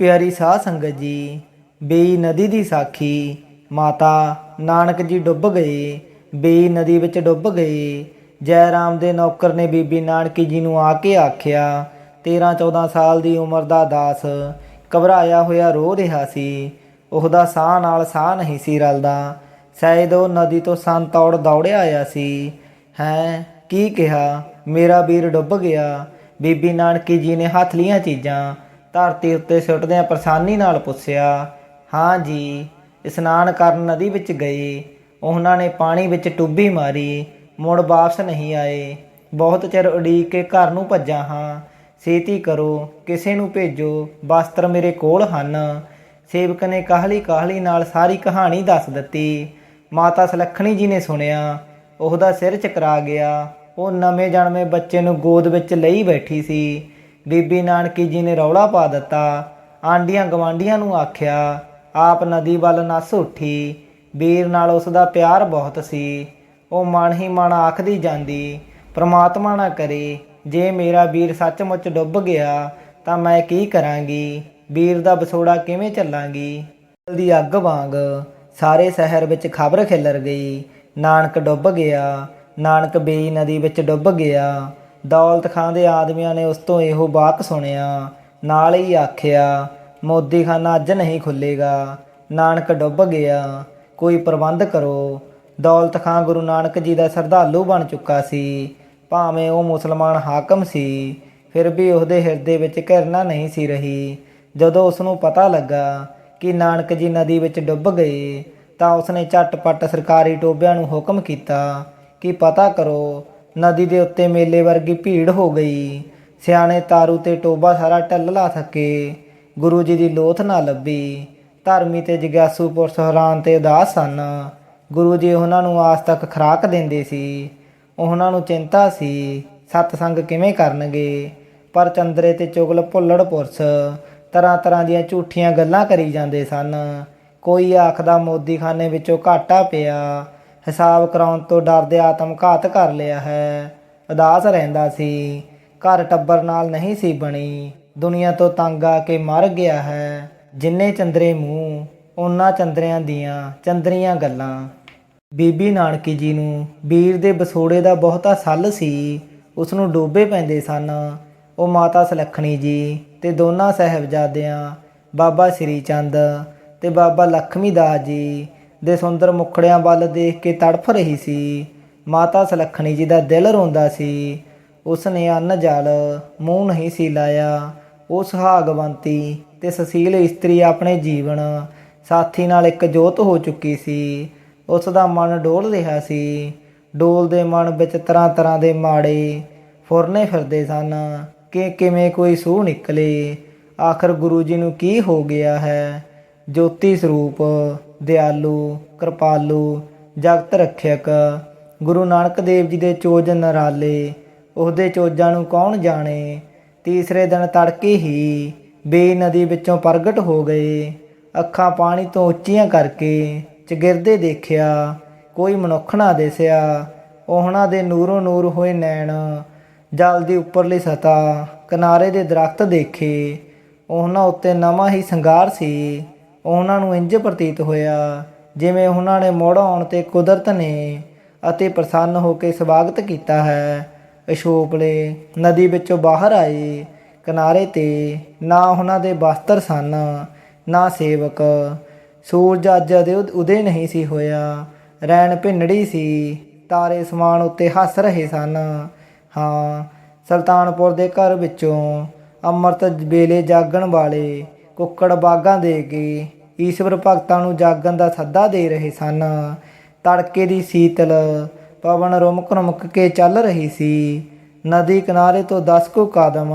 ਪਿਆਰੀ ਸਾਧ ਸੰਗਤ ਜੀ, ਬੇਈ ਨਦੀ ਦੀ ਸਾਖੀ, ਮਾਤਾ ਨਾਨਕ ਜੀ ਡੁੱਬ ਗਏ, ਬੇਈ ਨਦੀ ਵਿੱਚ ਡੁੱਬ ਗਏ। ਜੈ ਰਾਮ ਦੇ ਨੌਕਰ ਨੇ ਬੀਬੀ ਨਾਨਕੀ ਜੀ ਨੂੰ ਆ ਕੇ ਆਖਿਆ 13 14 ਸਾਲ ਦੀ ਉਮਰ ਦਾ ਦਾਸ, ਘਬਰਾਇਆ ਹੋਇਆ ਰੋ ਰਿਹਾ ਸੀ। ਉਹਦਾ ਸਾਹ ਨਾਲ ਸਾਹ ਨਹੀਂ ਸੀ ਰਲਦਾ। ਸ਼ਾਇਦ ਉਹ ਨਦੀ ਤੋਂ ਸੰਤੌੜ ਦੌੜਿਆ ਆਇਆ ਸੀ। ਹੈ, ਕੀ ਕਿਹਾ? ਮੇਰਾ ਵੀਰ ਡੁੱਬ ਗਿਆ। ਬੀਬੀ ਨਾਨਕੀ ਜੀ ਨੇ ਹੱਥ ਲੀਆਂ ਚੀਜ਼ਾਂ। ਧਰਤੀ ਉੱਤੇ ਸੁੱਟਦਿਆਂ ਪਰੇਸ਼ਾਨੀ ਨਾਲ ਪੁੱਛਿਆ, ਹਾਂ ਜੀ, ਇਸ਼ਨਾਨ ਕਰਨ ਨਦੀ ਵਿੱਚ ਗਏ। ਉਹਨਾਂ ਨੇ ਪਾਣੀ ਵਿੱਚ ਟੁੱਬੀ ਮਾਰੀ, ਮੁੜ ਵਾਪਸ ਨਹੀਂ ਆਏ। ਬਹੁਤ ਚਿਰ ਉਡੀਕ ਕੇ ਘਰ ਨੂੰ ਭੱਜਾਂ ਹਾਂ। ਛੇਤੀ ਕਰੋ, ਕਿਸੇ ਨੂੰ ਭੇਜੋ। ਵਸਤਰ ਮੇਰੇ ਕੋਲ ਹਨ। ਸੇਵਕ ਨੇ ਕਾਹਲੀ ਕਾਹਲੀ ਨਾਲ ਸਾਰੀ ਕਹਾਣੀ ਦੱਸ ਦਿੱਤੀ। ਮਾਤਾ ਸੁਲੱਖਣੀ ਜੀ ਨੇ ਸੁਣਿਆ। ਉਹਦਾ ਸਿਰ ਚਕਰਾ ਗਿਆ। ਉਹ ਨਵੇਂ ਜਨਮੇ ਬੱਚੇ ਨੂੰ ਗੋਦ ਵਿੱਚ ਲਈ ਬੈਠੀ ਸੀ। ਬੀਬੀ ਨਾਨਕੀ ਜੀ ਨੇ ਰੌਲਾ ਪਾ ਦਿੱਤਾ। ਆਂਡੀਆਂ ਗਵਾਂਡੀਆਂ ਨੂੰ ਆਖਿਆ, ਆਪ ਨਦੀ ਵੱਲ ਨੱਸ ਉੱਠੀ। ਵੀਰ ਨਾਲ ਉਸ ਦਾ ਪਿਆਰ ਬਹੁਤ ਸੀ। ਉਹ ਮਨ ਹੀ ਮਨ ਆਖਦੀ ਜਾਂਦੀ, ਪ੍ਰਮਾਤਮਾ ਨਾ ਕਰੇ, ਜੇ ਮੇਰਾ ਵੀਰ ਸੱਚਮੁੱਚ ਡੁੱਬ ਗਿਆ, ਤਾਂ ਮੈਂ ਕੀ ਕਰਾਂਗੀ? ਵੀਰ ਦਾ ਵਿਛੋੜਾ ਕਿਵੇਂ ਚੱਲਾਂਗੀ? ਦੀ ਅੱਗ ਵਾਂਗ ਸਾਰੇ ਸ਼ਹਿਰ ਵਿੱਚ ਖਬਰ ਖਿਲਰ ਗਈ। ਨਾਨਕ ਡੁੱਬ ਗਿਆ, ਨਾਨਕ ਬੇਈ ਨਦੀ ਵਿੱਚ ਡੁੱਬ ਗਿਆ। ਦੌਲਤ ਖਾਂ ਦੇ ਆਦਮੀਆਂ ਨੇ ਉਸ ਤੋਂ ਇਹੋ ਬਾਕ ਸੁਣਿਆ। ਨਾਲ ਹੀ ਆਖਿਆ ਮੋਦੀ ਖਾਨਾ ਅੱਜ ਨਹੀਂ ਖੁੱਲੇਗਾ ਨਾਨਕ ਡੁੱਬ ਗਿਆ। ਕੋਈ ਪ੍ਰਬੰਧ ਕਰੋ। ਦੌਲਤ ਖਾਂ ਗੁਰੂ ਨਾਨਕ ਜੀ ਦਾ ਸਰਧਾਲੂ ਬਣ ਚੁੱਕਾ ਸੀ। ਭਾਵੇਂ ਉਹ ਮੁਸਲਮਾਨ ਹਾਕਮ ਸੀ, ਫਿਰ ਵੀ ਉਹਦੇ ਹਿਰਦੇ ਵਿੱਚ ਘਿਰਨਾ ਨਹੀਂ ਸੀ ਰਹੀ। ਜਦੋਂ ਉਸ ਨੂੰ ਪਤਾ ਲੱਗਾ ਕਿ ਨਾਨਕ ਜੀ ਨਦੀ ਵਿੱਚ ਡੁੱਬ ਗਏ, ਤਾਂ ਉਸਨੇ ਝਟਪਟ ਸਰਕਾਰੀ ਟੋਬਿਆਂ ਨੂੰ ਹੁਕਮ ਕੀਤਾ ਕਿ ਪਤਾ ਕਰੋ ਨਦੀ ਦੇ ਉੱਤੇ ਮੇਲੇ ਵਰਗੀ ਭੀੜ ਹੋ ਗਈ। ਸਿਆਣੇ ਤਾਰੂ ਤੇ ਟੋਬਾ ਸਾਰਾ ਢੱਲਲਾ ਥੱਕੇ। ਗੁਰੂ ਜੀ ਦੀ ਲੋਥ ਨਾ ਲੱਭੀ। ਧਰਮੀ ਤੇ ਜਗਿਆਸੂ ਪੁਰਸ਼ ਹੈਰਾਨ ਤੇ ਉਦਾਸ ਸਨ। ਗੁਰੂ ਜੀ ਉਹਨਾਂ ਨੂੰ ਆਸ ਤੱਕ ਖਰਾਕ ਦਿੰਦੇ ਸੀ। ਉਹਨਾਂ ਨੂੰ ਚਿੰਤਾ ਸੀ, ਸਤਸੰਗ ਕਿਵੇਂ ਕਰਨਗੇ? ਪਰ ਚੰਦਰੇ ਤੇ ਚੁਗਲ ਭੁੱਲੜ ਪੁਰਸ਼ ਤਰ੍ਹਾਂ ਤਰ੍ਹਾਂ ਦੀਆਂ ਝੂਠੀਆਂ ਗੱਲਾਂ ਕਰੀ ਜਾਂਦੇ ਸਨ। ਕੋਈ ਆਖਦਾ ਮੋਦੀਖਾਨੇ ਵਿੱਚੋਂ ਘਾਟਾ ਪਿਆ। ਹਿਸਾਬ ਕਰਾਉਣ ਤੋਂ ਡਰਦੇ ਆਤਮਘਾਤ ਕਰ ਲਿਆ ਹੈ। ਉਦਾਸ ਰਹਿੰਦਾ ਸੀ। ਘਰ ਟੱਬਰ ਨਾਲ ਨਹੀਂ ਸੀ ਬਣੀ। ਦੁਨੀਆ ਤੋਂ ਤੰਗ ਆ ਕੇ ਮਰ ਗਿਆ ਹੈ। ਜਿੰਨੇ ਚੰਦਰੇ ਮੂੰਹ ਉਹਨਾਂ ਚੰਦਰਿਆਂ ਦੀਆਂ ਚੰਦਰੀਆਂ ਗੱਲਾਂ। ਬੀਬੀ ਨਾਨਕੀ ਜੀ ਨੂੰ ਵੀਰ ਦੇ ਬਸੋੜੇ ਦਾ ਬਹੁਤਾ ਸੱਲ ਸੀ। ਉਸ ਨੂੰ ਡੋਬੇ ਪੈਂਦੇ ਸਨ। ਉਹ ਮਾਤਾ ਸੁਲੱਖਣੀ ਜੀ ਤੇ ਦੋਨਾਂ ਸਾਹਿਬਜ਼ਾਦਿਆਂ, ਬਾਬਾ ਸ੍ਰੀ ਚੰਦ ਤੇ ਬਾਬਾ ਲਖਮੀ ਦਾਸ ਜੀ ਦੇ ਸੁੰਦਰ ਮੁਖੜਿਆਂ ਵੱਲ ਦੇਖ ਕੇ ਤੜਫ ਰਹੀ ਸੀ। ਮਾਤਾ ਸੁਲੱਖਣੀ ਜੀ ਦਾ ਦਿਲ ਰੋਂਦਾ ਸੀ। ਉਸ ਨੇ ਅੰਨ ਜਲ, ਮੂੰਹ ਨਹੀਂ ਸੀ ਲਾਇਆ। ਉਹ ਸੁਹਾਗਵੰਤੀ ਤੇ ਸੁਸ਼ੀਲ ਇਸਤਰੀ ਆਪਣੇ ਜੀਵਨ ਸਾਥੀ ਨਾਲ ਇੱਕ ਜੋਤ ਹੋ ਚੁੱਕੀ ਸੀ। ਉਸ ਦਾ ਮਨ ਡੋਲ ਰਿਹਾ ਸੀ। ਡੋਲਦੇ ਮਨ ਵਿੱਚ ਤਰ੍ਹਾਂ ਤਰ੍ਹਾਂ ਦੇ ਮਾੜੇ ਫੁਰਨੇ ਫਿਰਦੇ ਸਨ ਕਿ ਕਿਵੇਂ ਕੋਈ ਸੂਹ ਨਿਕਲੇ। ਆਖਰ ਗੁਰੂ ਜੀ ਨੂੰ ਕੀ ਹੋ ਗਿਆ ਹੈ? ਜੋਤੀ ਸਰੂਪ, ਦਿਆਲੂ, ਕਿਰਪਾਲੂ, ਜਗਤ ਰੱਖਿਅਕ, ਗੁਰੂ ਨਾਨਕ ਦੇਵ ਜੀ ਦੇ ਚੋਜ ਨਰਾਲੇ, ਉਹਦੇ ਚੋਜਾਂ ਨੂੰ ਕੌਣ ਜਾਣੇ? ਤੀਸਰੇ ਦਿਨ ਤੜਕੇ ਹੀ ਬੇ ਨਦੀ ਵਿੱਚੋਂ ਪ੍ਰਗਟ ਹੋ ਗਏ। ਅੱਖਾਂ ਪਾਣੀ ਤੋਂ ਉੱਚੀਆਂ ਕਰਕੇ ਚਗਿਰਦੇ ਦੇਖਿਆ, ਕੋਈ ਮਨੁੱਖ ਨਾ ਦਿਸਿਆ। ਉਹਨਾਂ ਦੇ ਨੂਰੋਂ ਨੂਰ ਹੋਏ ਨੈਣ, ਜਲ ਦੀ ਉੱਪਰਲੀ ਸਤਾ ਕਿਨਾਰੇ ਦੇ ਦਰਖਤ ਦੇਖੇ। ਉਹਨਾਂ ਉੱਤੇ ਨਵਾਂ ਹੀ ਸ਼ਿੰਗਾਰ ਸੀ। ਉਹਨਾਂ ਨੂੰ ਇੰਜ ਪ੍ਰਤੀਤ ਹੋਇਆ, ਜਿਵੇਂ ਉਹਨਾਂ ਨੇ ਮੋੜ ਆਉਣ ਤੇ ਕੁਦਰਤ ਨੇ ਅਤੇ ਪ੍ਰਸੰਨ ਹੋ ਕੇ ਸਵਾਗਤ ਕੀਤਾ ਹੈ। ਅਸ਼ੋਪਲੇ ਨਦੀ ਵਿੱਚੋਂ ਬਾਹਰ ਆਏ। ਕਿਨਾਰੇ ਤੇ ਨਾ ਉਹਨਾਂ ਦੇ ਵਸਤਰ ਸਨ, ਨਾ ਸੇਵਕ। ਸੂਰਜ ਅੱਜ ਅਦੇ ਉਦੇ ਨਹੀਂ ਸੀ ਹੋਇਆ। ਰੈਣ ਭਿੰਨੜੀ ਸੀ। ਤਾਰੇ ਸਮਾਨ ਉੱਤੇ ਹੱਸ ਰਹੇ ਸਨ। ਹਾਂ, ਸੁਲਤਾਨਪੁਰ ਦੇ ਘਰ ਵਿੱਚੋਂ ਅੰਮ੍ਰਿਤ ਵੇਲੇ ਜਾਗਣ ਵਾਲੇ ਕੁੱਕੜ ਬਾਗਾਂ ਦੇ ਕੇ ਈਸ਼ਵਰ ਭਗਤਾਂ ਨੂੰ ਜਾਗਣ ਦਾ ਸੱਦਾ ਦੇ ਰਹੇ ਸਨ। ਤੜਕੇ ਦੀ ਸੀਤਲ ਪਵਨ ਰੁਮਕ ਰੁਮਕ ਕੇ ਚੱਲ ਰਹੀ ਸੀ। ਨਦੀ ਕਿਨਾਰੇ ਤੋਂ 10 ਕੁ ਕਦਮ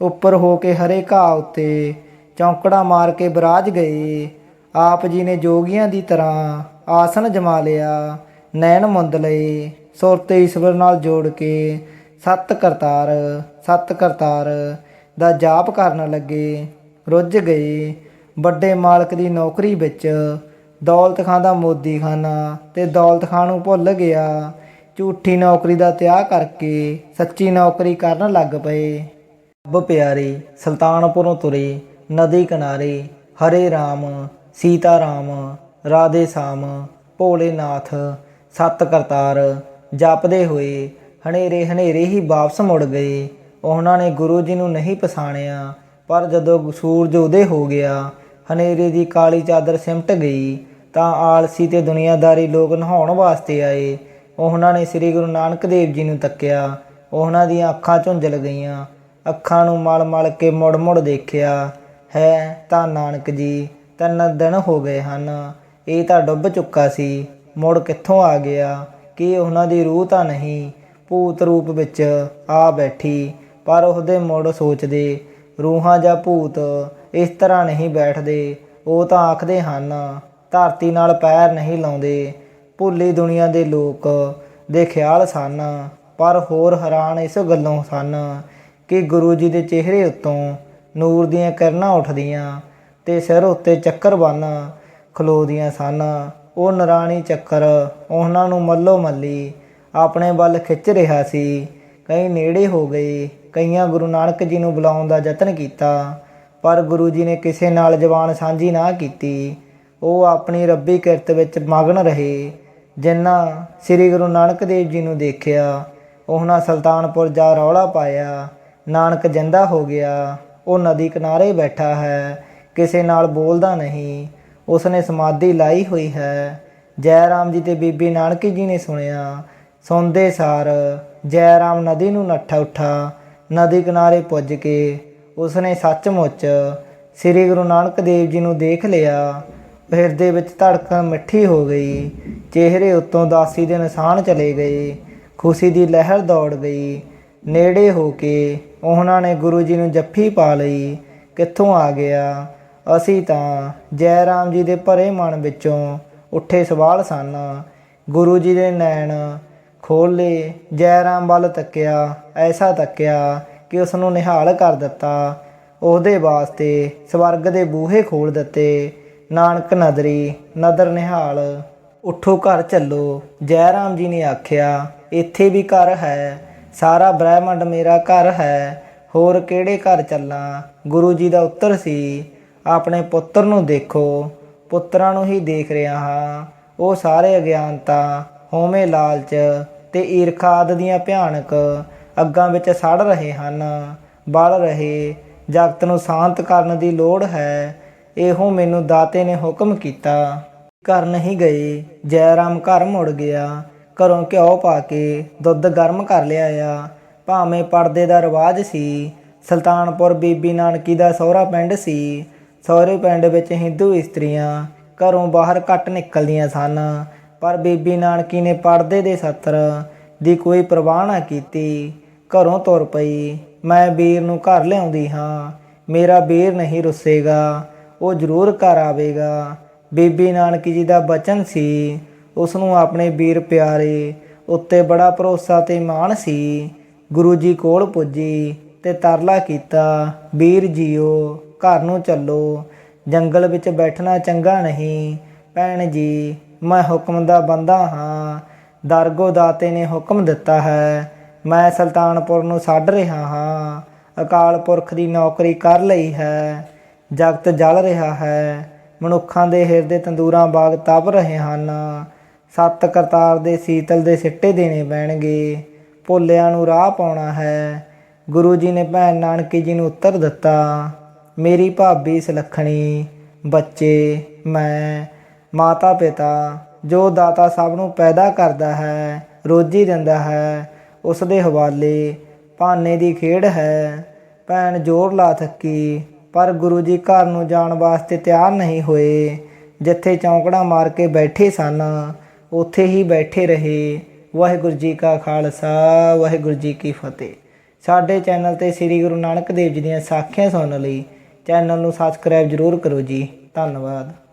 ਉੱਪਰ ਹੋ ਕੇ ਹਰੇ ਘਾਹ ਉੱਤੇ ਚੌਂਕੜਾ ਮਾਰ ਕੇ ਬਰਾਜ ਗਏ। ਆਪ ਜੀ ਨੇ ਜੋਗੀਆਂ ਦੀ ਤਰ੍ਹਾਂ ਆਸਨ ਜਮਾ ਲਿਆ, ਨੈਣ ਮੁੰਦ ਲਏ, ਸੁਰਤ ਈਸ਼ਵਰ ਨਾਲ ਜੋੜ ਕੇ ਸਤ ਕਰਤਾਰ ਸਤ ਕਰਤਾਰ ਦਾ ਜਾਪ ਕਰਨ ਲੱਗੇ। ਰੁੱਝ ਗਏ ਵੱਡੇ ਮਾਲਕ ਦੀ ਨੌਕਰੀ ਵਿੱਚ ਦੌਲਤ ਖਾਨ ਦਾ ਮੋਦੀ ਖਾਨਾ ਤੇ ਦੌਲਤ ਖਾਨ ਨੂੰ ਭੁੱਲ ਗਿਆ। ਝੂਠੀ ਨੌਕਰੀ ਦਾ ਤਿਆਗ ਕਰਕੇ ਸੱਚੀ ਨੌਕਰੀ ਕਰਨ ਲੱਗ ਪਏ। ਰੱਬ ਪਿਆਰੇ, ਸੁਲਤਾਨਪੁਰੋਂ ਤੁਰੇ, ਨਦੀ ਕਿਨਾਰੇ, ਹਰੇ ਰਾਮ ਸੀਤਾ ਰਾਮ ਰਾਧੇ ਸ਼ਾਮ, ਭੋਲੇਨਾਥ, ਸਤ ਕਰਤਾਰ ਜਪਦੇ ਹੋਏ ਹਨੇਰੇ ਹਨੇਰੇ ਹੀ ਵਾਪਸ ਮੁੜ ਗਏ। ਉਹਨਾਂ ਨੇ ਗੁਰੂ ਜੀ ਨੂੰ ਨਹੀਂ ਪਛਾਣਿਆ। ਪਰ ਜਦੋਂ ਸੂਰਜ ਉਦੇ ਹੋ ਗਿਆ, ਹਨੇਰੇ ਦੀ ਕਾਲੀ ਚਾਦਰ ਸਿਮਟ ਗਈ, ਤਾਂ ਆਲਸੀ ਤੇ ਦੁਨੀਆਦਾਰੀ ਲੋਕ ਨਹਾਉਣ ਵਾਸਤੇ ਆਏ। ਉਹਨਾਂ ਨੇ ਸ੍ਰੀ ਗੁਰੂ ਨਾਨਕ ਦੇਵ ਜੀ ਨੂੰ ਤੱਕਿਆ। ਉਹਨਾਂ ਦੀਆਂ ਅੱਖਾਂ ਝੁੰਝਲ ਗਈਆਂ। ਅੱਖਾਂ ਨੂੰ ਮਲ-ਮਲ ਕੇ ਮੁੜ-ਮੁੜ ਦੇਖਿਆ। ਹੈ ਤਾਂ ਨਾਨਕ ਜੀ, ਤਿੰਨ ਦਿਨ ਹੋ ਗਏ ਹਨ। ਇਹ ਤਾਂ ਡੁੱਬ ਚੁੱਕਾ ਸੀ। ਮੁੜ ਕਿੱਥੋਂ ਆ ਗਿਆ? ਕਿ ਉਹਨਾਂ ਦੀ ਰੂਹ ਤਾਂ ਨਹੀਂ? ਭੂਤ ਰੂਪ ਵਿੱਚ ਆ ਬੈਠੀ, ਪਰ ਉਹਦੇ ਮੁੜ ਸੋਚਦੇ ਰੂਹਾਂ ਜਾਂ ਭੂਤ ਇਸ ਤਰ੍ਹਾਂ ਨਹੀਂ ਬੈਠਦੇ। ਉਹ ਤਾਂ ਆਖਦੇ ਹਨ, ਧਰਤੀ ਨਾਲ ਪੈਰ ਨਹੀਂ ਲਾਉਂਦੇ। ਭੁੱਲੀ ਦੁਨੀਆ ਦੇ ਲੋਕ ਦੇ ਖਿਆਲ ਸਨ, ਪਰ ਹੋਰ ਹੈਰਾਨ ਇਸ ਗੱਲੋਂ ਸਨ ਕਿ ਗੁਰੂ ਜੀ ਦੇ ਚਿਹਰੇ ਉੱਤੋਂ ਨੂਰ ਦੀਆਂ ਕਿਰਨਾਂ ਉੱਠਦੀਆਂ ਤੇ ਸਿਰ ਉੱਤੇ ਚੱਕਰ ਬੰਨ ਖਲੋਦੀਆਂ ਸਨ। ਉਹ ਨਰਾਣੀ ਚੱਕਰ ਉਹਨਾਂ ਨੂੰ ਮੱਲੋ ਮੱਲੀ ਆਪਣੇ ਵੱਲ ਖਿੱਚ ਰਿਹਾ ਸੀ। ਕਈ ਨੇੜੇ ਹੋ ਗਏ। ਕਈਆਂ ਗੁਰੂ ਨਾਨਕ ਜੀ ਨੂੰ ਬੁਲਾਉਣ ਦਾ ਯਤਨ ਕੀਤਾ, ਪਰ ਗੁਰੂ ਜੀ ਨੇ ਕਿਸੇ ਨਾਲ ਜ਼ਬਾਨ ਸਾਂਝੀ ਨਾ ਕੀਤੀ। ਉਹ ਆਪਣੀ ਰੱਬੀ ਕਿਰਤ ਵਿੱਚ ਮਗਨ ਰਹੇ ਜਿਨ੍ਹਾਂ ਸ੍ਰੀ ਗੁਰੂ ਨਾਨਕ ਦੇਵ ਜੀ ਨੂੰ ਦੇਖਿਆ। ਉਹਨਾਂ ਸੁਲਤਾਨਪੁਰ ਜਾ ਰੌਲਾ ਪਾਇਆ, ਨਾਨਕ ਜਿੰਦਾ ਹੋ ਗਿਆ। ਉਹ ਨਦੀ ਕਿਨਾਰੇ ਬੈਠਾ ਹੈ, ਕਿਸੇ ਨਾਲ ਬੋਲਦਾ ਨਹੀਂ। ਉਸਨੇ ਸਮਾਧੀ ਲਾਈ ਹੋਈ ਹੈ। ਜੈ ਰਾਮ ਜੀ ਤੇ ਬੀਬੀ ਨਾਨਕੀ ਜੀ ਨੇ ਸੁਣਿਆ, ਸੁਣਦੇ ਸਾਰ ਜੈ ਰਾਮ ਨਦੀ ਨੂੰ ਨੱਠਾ ਉੱਠਾ ਨਦੀ ਕਿਨਾਰੇ ਪੁੱਜ ਕੇ ਉਸਨੇ ਸੱਚਮੁੱਚ ਸ੍ਰੀ ਗੁਰੂ ਨਾਨਕ ਦੇਵ ਜੀ ਨੂੰ ਦੇਖ ਲਿਆ। ਹਿਰਦੇ ਵਿੱਚ ਧੜਕਣ ਮਿੱਠੀ ਹੋ ਗਈ। ਚਿਹਰੇ ਉੱਤੋਂ ਦਾਸੀ ਦੇ ਨਿਸ਼ਾਨ ਚਲੇ ਗਏ। ਖੁਸ਼ੀ ਦੀ ਲਹਿਰ ਦੌੜ ਗਈ। ਨੇੜੇ ਹੋ ਕੇ ਉਹਨਾਂ ਨੇ ਗੁਰੂ ਜੀ ਨੂੰ ਜੱਫੀ ਪਾ ਲਈ। ਕਿੱਥੋਂ ਆ ਗਿਆ? ਅਸੀਂ ਤਾਂ ਜੈ ਰਾਮ ਜੀ ਦੇ ਭਰੇ ਮਨ ਵਿੱਚੋਂ ਉੱਠੇ ਸਵਾਲ ਸਨ। ਗੁਰੂ ਜੀ ਦੇ ਨੈਣ ਖੋਲੇ ਜੈ ਰਾਮ ਵੱਲ ਤੱਕਿਆ, ਐਸਾ ਤੱਕਿਆ ਕਿ ਉਸ ਨੂੰ ਨਿਹਾਲ ਕਰ ਦਿੱਤਾ। ਉਹਦੇ ਵਾਸਤੇ ਸਵਰਗ ਦੇ ਬੂਹੇ ਖੋਲ ਦਿੱਤੇ। ਨਾਨਕ ਨਦਰੀ ਨਦਰ ਨਿਹਾਲ, ਉਠੋ ਘਰ ਚੱਲੋ। ਜੈ ਰਾਮ ਜੀ ਨੇ ਆਖਿਆ, ਇੱਥੇ ਵੀ ਘਰ ਹੈ, ਸਾਰਾ ਬ੍ਰਹਿਮੰਡ ਮੇਰਾ ਘਰ ਹੈ, ਹੋਰ ਕਿਹੜੇ ਘਰ ਚੱਲਾਂ? ਗੁਰੂ ਜੀ ਦਾ ਉੱਤਰ ਸੀ, ਆਪਣੇ ਪੁੱਤਰ ਨੂੰ ਦੇਖੋ, ਪੁੱਤਰਾਂ ਨੂੰ ਹੀ ਦੇਖ ਰਿਹਾ ਹਾਂ। ਉਹ ਸਾਰੇ ਅਗਿਆਨਤਾ ਹੋਮੇ ਲਾਲਚ ਤੇ ਈਰਖਾ ਆਦਿ ਦੀਆਂ ਭਿਆਨਕ ਅੱਗਾਂ ਵਿੱਚ ਸੜ ਰਹੇ ਹਨ, ਬਲ ਰਹੇ, ਜਗਤ ਨੂੰ ਸ਼ਾਂਤ ਕਰਨ ਦੀ ਲੋੜ ਹੈ, ਇਹੋ ਮੈਨੂੰ ਦਾਤੇ ਨੇ ਹੁਕਮ ਕੀਤਾ। ਘਰ ਨਹੀਂ ਗਏ, ਜੈਰਾਮ ਘਰ ਮੁੜ ਗਿਆ, ਘਰੋਂ ਘਿਓ ਪਾ ਕੇ ਦੁੱਧ ਗਰਮ ਕਰ ਲਿਆਇਆ। ਭਾਵੇਂ ਪਰਦੇ ਦਾ ਰਿਵਾਜ ਸੀ, ਸੁਲਤਾਨਪੁਰ ਬੀਬੀ ਨਾਨਕੀ ਦਾ ਸਹੁਰਾ ਪਿੰਡ ਸੀ, ਸਹੁਰੇ ਪਿੰਡ ਵਿੱਚ ਹਿੰਦੂ ਇਸਤਰੀਆਂ ਘਰੋਂ ਬਾਹਰ ਘੱਟ ਨਿਕਲਦੀਆਂ ਸਨ। ਪਰ ਬੀਬੀ ਨਾਨਕੀ ਨੇ ਪਰਦੇ ਦੇ ਸੱਤਰ ਦੀ ਕੋਈ ਪਰਵਾਹ ਨਾ ਕੀਤੀ। ਘਰੋਂ ਤੁਰ ਪਈ। ਮੈਂ ਵੀਰ ਨੂੰ ਘਰ ਲਿਆਉਂਦੀ ਹਾਂ। ਮੇਰਾ ਵੀਰ ਨਹੀਂ ਰੁੱਸੇਗਾ। ਉਹ ਜ਼ਰੂਰ ਘਰ ਆਵੇਗਾ। ਬੀਬੀ ਨਾਨਕੀ ਜੀ ਦਾ ਬਚਨ ਸੀ। ਉਸ ਨੂੰ ਆਪਣੇ ਵੀਰ ਪਿਆਰੇ ਉੱਤੇ ਬੜਾ ਭਰੋਸਾ ਤੇ ਮਾਣ ਸੀ। ਗੁਰੂ ਜੀ ਕੋਲ ਪੁੱਜੀ ਤੇ ਤਰਲਾ ਕੀਤਾ ਵੀਰ ਜੀਓ, ਘਰ ਨੂੰ ਚੱਲੋ। ਜੰਗਲ ਵਿੱਚ ਬੈਠਣਾ ਚੰਗਾ ਨਹੀਂ। ਭੈਣ ਜੀ ਮੈਂ ਹੁਕਮ ਦਾ ਬੰਦਾ ਹਾਂ ਦਰਗੋ ਦਾਤੇ ਨੇ ਹੁਕਮ ਦਿੱਤਾ ਹੈ। ਮੈਂ ਸੁਲਤਾਨਪੁਰ ਨੂੰ ਛੱਡ ਰਿਹਾ ਹਾਂ, ਅਕਾਲ ਪੁਰਖ ਦੀ ਨੌਕਰੀ ਕਰ ਲਈ ਹੈ, ਜਗਤ ਜਲ ਰਿਹਾ ਹੈ, ਮਨੁੱਖਾਂ ਦੇ ਹਿਰਦੇ ਤੰਦੂਰਾਂ ਬਾਗ ਤਪ ਰਹੇ ਹਨ, ਸੱਤ ਕਰਤਾਰ ਦੇ ਸੀਤਲ ਦੇ ਸਿੱਟੇ ਦੇਣੇ ਪੈਣਗੇ, ਭੋਲਿਆਂ ਨੂੰ ਰਾਹ ਪਾਉਣਾ ਹੈ, ਗੁਰੂ ਜੀ ਨੇ ਭੈਣ ਨਾਨਕੀ ਜੀ ਨੂੰ ਉੱਤਰ ਦਿੱਤਾ, ਮੇਰੀ ਭਾਬੀ ਸੁਲੱਖਣੀ, ਬੱਚੇ, ਮੈਂ ਮਾਤਾ ਪਿਤਾ ਜੋ ਦਾਤਾ ਸਭ ਨੂੰ ਪੈਦਾ ਕਰਦਾ ਹੈ, ਰੋਜੀ ਦਿੰਦਾ ਹੈ, ਉਸ ਦੇ ਹਵਾਲੇ ਭਾਨੇ ਦੀ ਖੇਡ ਹੈ। ਭੈਣ ਜ਼ੋਰ ਲਾ ਥੱਕੀ, ਪਰ ਗੁਰੂ ਜੀ ਘਰ ਨੂੰ ਜਾਣ ਵਾਸਤੇ ਤਿਆਰ ਨਹੀਂ ਹੋਏ। ਜਿੱਥੇ ਚੌਂਕੜਾ ਮਾਰ ਕੇ ਬੈਠੇ ਸਨ, ਉੱਥੇ ਹੀ ਬੈਠੇ ਰਹੇ। ਵਾਹਿਗੁਰੂ ਜੀ ਕਾ ਖਾਲਸਾ, ਵਾਹਿਗੁਰੂ ਜੀ ਕੀ ਫਤਿਹ। ਸਾਡੇ ਚੈਨਲ ਤੇ ਸ੍ਰੀ ਗੁਰੂ ਨਾਨਕ ਦੇਵ ਜੀ ਦੀਆਂ ਸਾਖੀਆਂ ਸੁਣਨ ਲਈ ਚੈਨਲ ਨੂੰ ਸਬਸਕ੍ਰਾਈਬ ਜ਼ਰੂਰ ਕਰੋ ਜੀ। ਧੰਨਵਾਦ।